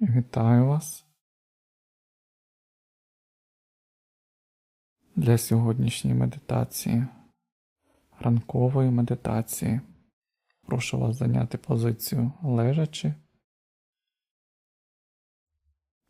Вітаю вас. Для сьогоднішньої медитації, ранкової медитації, прошу вас зайняти позицію лежачи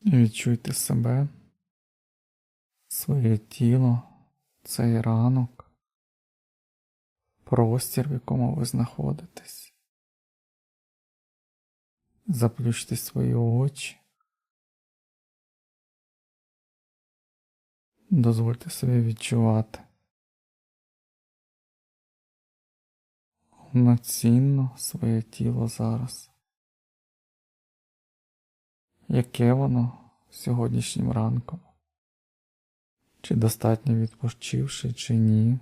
і відчуйте себе, своє тіло, цей ранок, простір, в якому ви знаходитесь. Заплющте свої очі. Дозвольте собі відчувати повноцінно своє тіло зараз. Яке воно сьогоднішнім ранком? Чи достатньо відпочивши, чи ні?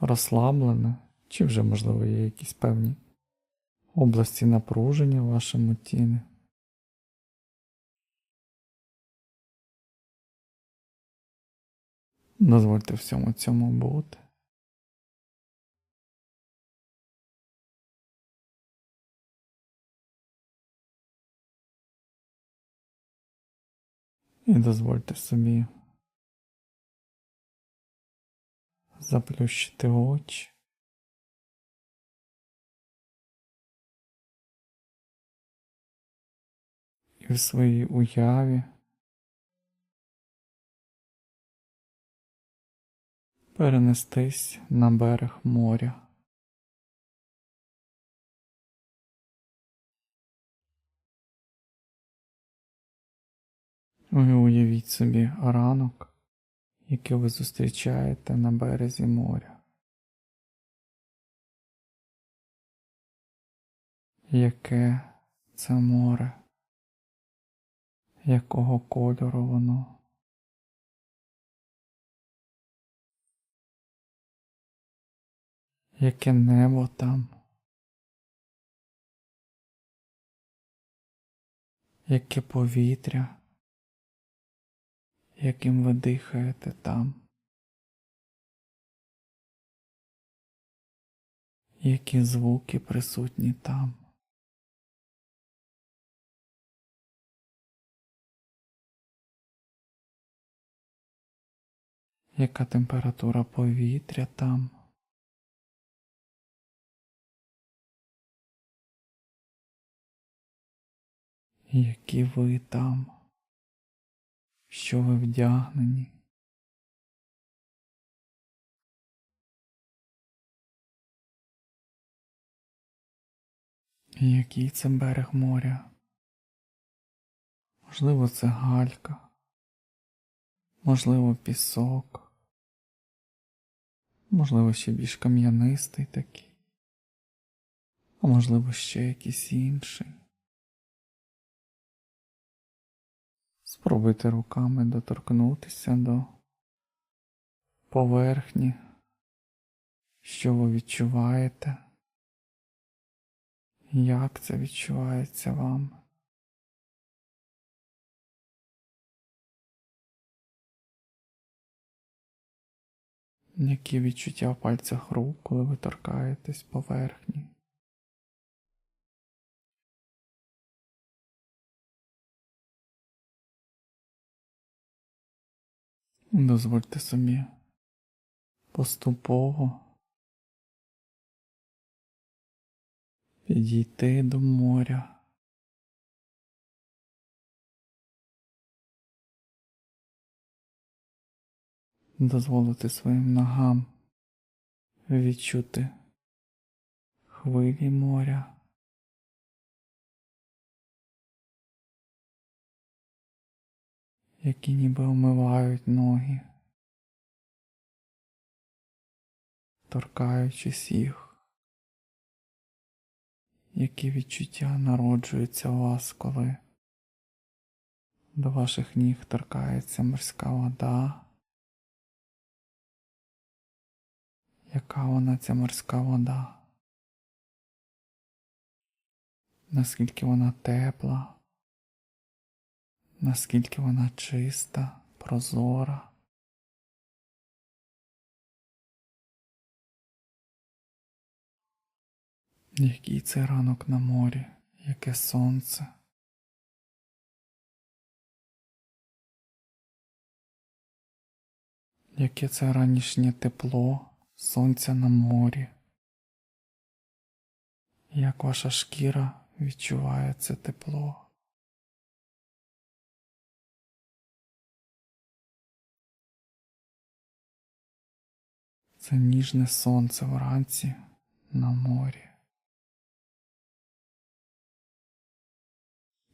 Розслаблене, чи вже, можливо, є якісь певні області напруження в вашому тілі. Дозвольте всьому цьому бути. І дозвольте собі заплющити очі. І в своїй уяві перенестись на берег моря. Ви уявіть собі ранок, який ви зустрічаєте на березі моря. Яке це море? Якого кольору воно? Яке небо там? Яке повітря? яким ви дихаєте там, які звуки присутні там. Яка температура повітря там? Які ви там? що ви вдягнені. Який це берег моря? Можливо, це галька, можливо, пісок, можливо, ще більш кам'янистий такий, а можливо, ще якийсь інший. Спробуйте руками доторкнутися до поверхні, що ви відчуваєте, як це відчувається вам. Які відчуття в пальцях рук, коли ви торкаєтесь поверхні? Дозвольте собі поступово підійти до моря. Дозволити своїм ногам відчути хвилі моря. які ніби омивають ноги, торкаючись їх, які відчуття народжуються у вас, коли до ваших ніг торкається морська вода. Яка вона ця морська вода? Наскільки вона тепла? наскільки вона чиста, прозора. Який це ранок на морі, яке сонце. Яке це ранішнє тепло сонця на морі. Як ваша шкіра відчуває це тепло. Це ніжне сонце вранці на морі.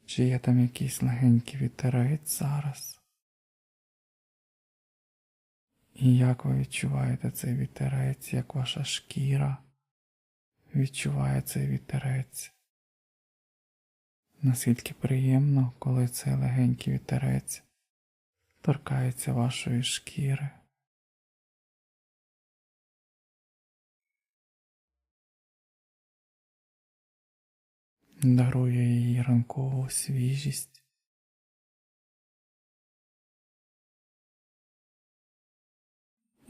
Чи є там якийсь легенький вітерець зараз? І як ви відчуваєте цей вітерець, як ваша шкіра відчуває цей вітерець? Наскільки приємно, коли цей легенький вітерець торкається вашої шкіри? дарує їй ранкову свіжість.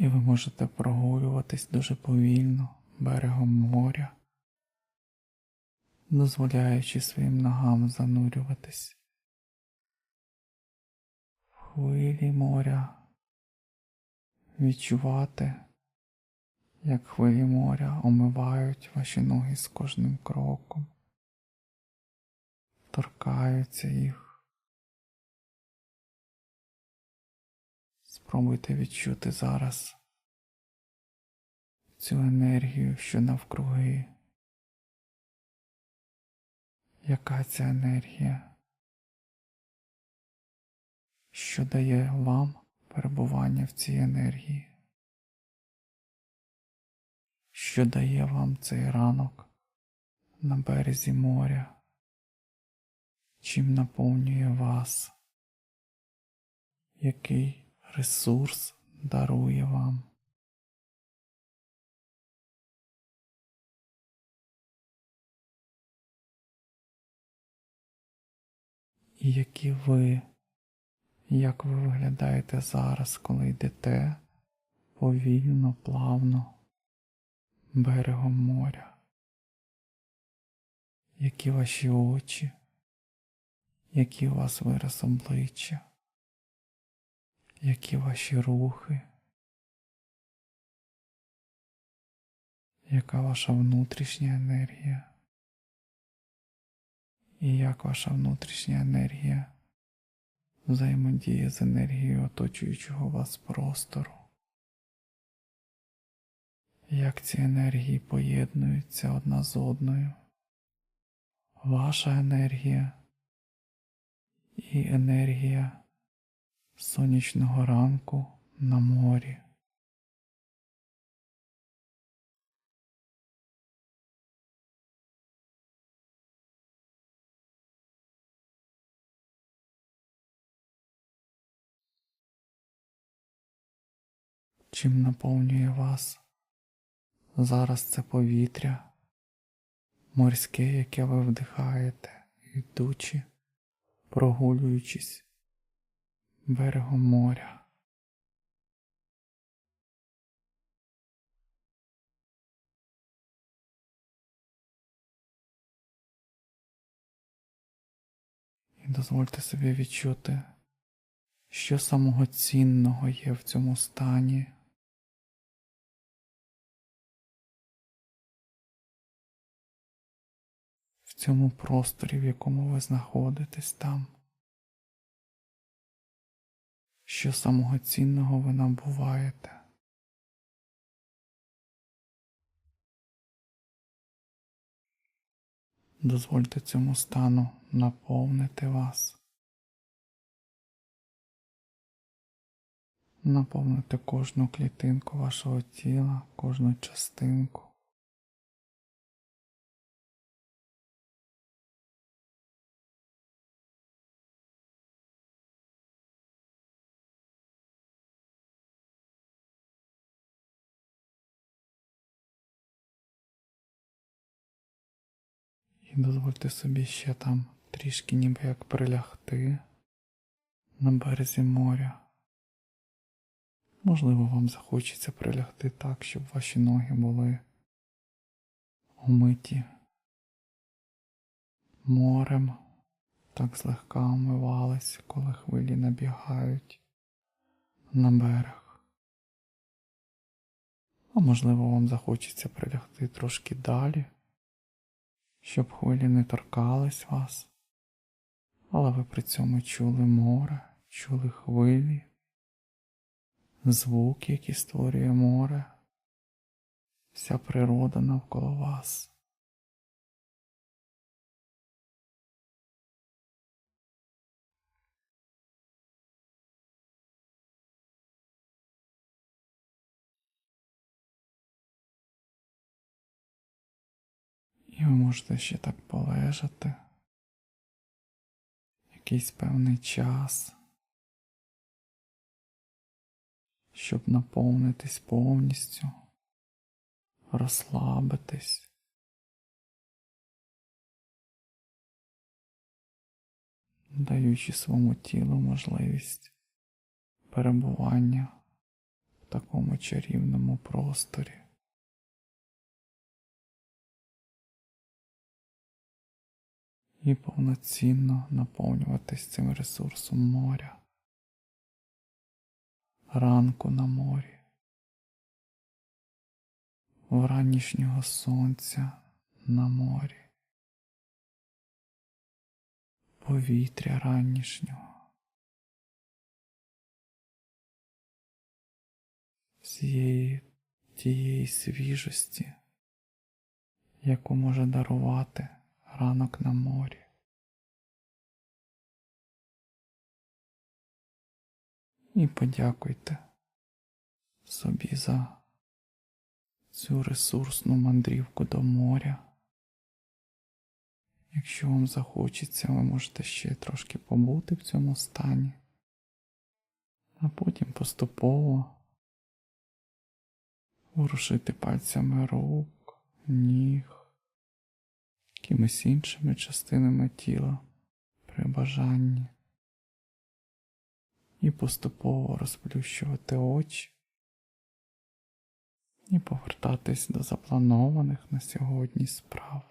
І ви можете прогулюватись дуже повільно берегом моря, дозволяючи своїм ногам занурюватись в хвилі моря, відчувати, як хвилі моря омивають ваші ноги з кожним кроком торкаються їх. Спробуйте відчути зараз цю енергію, що навкруги. Яка ця енергія, що дає вам перебування в цій енергії? Що дає вам цей ранок на березі моря? чим наповнює вас, який ресурс дарує вам. І які ви, як ви виглядаєте зараз, коли йдете повільно, плавно берегом моря, які ваші очі, які у вас вираз обличчя, які ваші рухи, яка ваша внутрішня енергія, і як ваша внутрішня енергія взаємодіє з енергією оточуючого вас простору. Як ці енергії поєднуються одна з одною. Ваша енергія і енергія сонячного ранку на морі. Чим наповнює вас зараз це повітря, морське, яке ви вдихаєте, йдучи прогулюючись берегом моря. І дозвольте собі відчути, що самого цінного є в цьому стані. В цьому просторі, в якому ви знаходитесь там. Що самого цінного ви набуваєте. Дозвольте цьому стану наповнити вас. Наповнити кожну клітинку вашого тіла, кожну частинку. І дозвольте собі ще там трішки ніби як прилягти на березі моря. Можливо, вам захочеться прилягти так, щоб ваші ноги були умиті морем так злегка омивались, коли хвилі набігають на берег. А можливо, вам захочеться прилягти трошки далі, щоб хвилі не торкались вас, але ви при цьому чули море, чули хвилі, звук, який створює море, вся природа навколо вас. І ви можете ще так полежати якийсь певний час, щоб наповнитись повністю, розслабитись. Даючи своєму тілу можливість перебування в такому чарівному просторі. І повноцінно наповнюватись цим ресурсом моря, ранку на морі, вранішнього сонця на морі, повітря ранішнього. Всієї тієї свіжості, яку може дарувати ранок на морі. І подякуйте собі за цю ресурсну мандрівку до моря. Якщо вам захочеться, ви можете ще трошки побути в цьому стані, а потім поступово ворушити пальцями рук, ніг якимись іншими частинами тіла при бажанні і поступово розплющувати очі і повертатись до запланованих на сьогодні справ.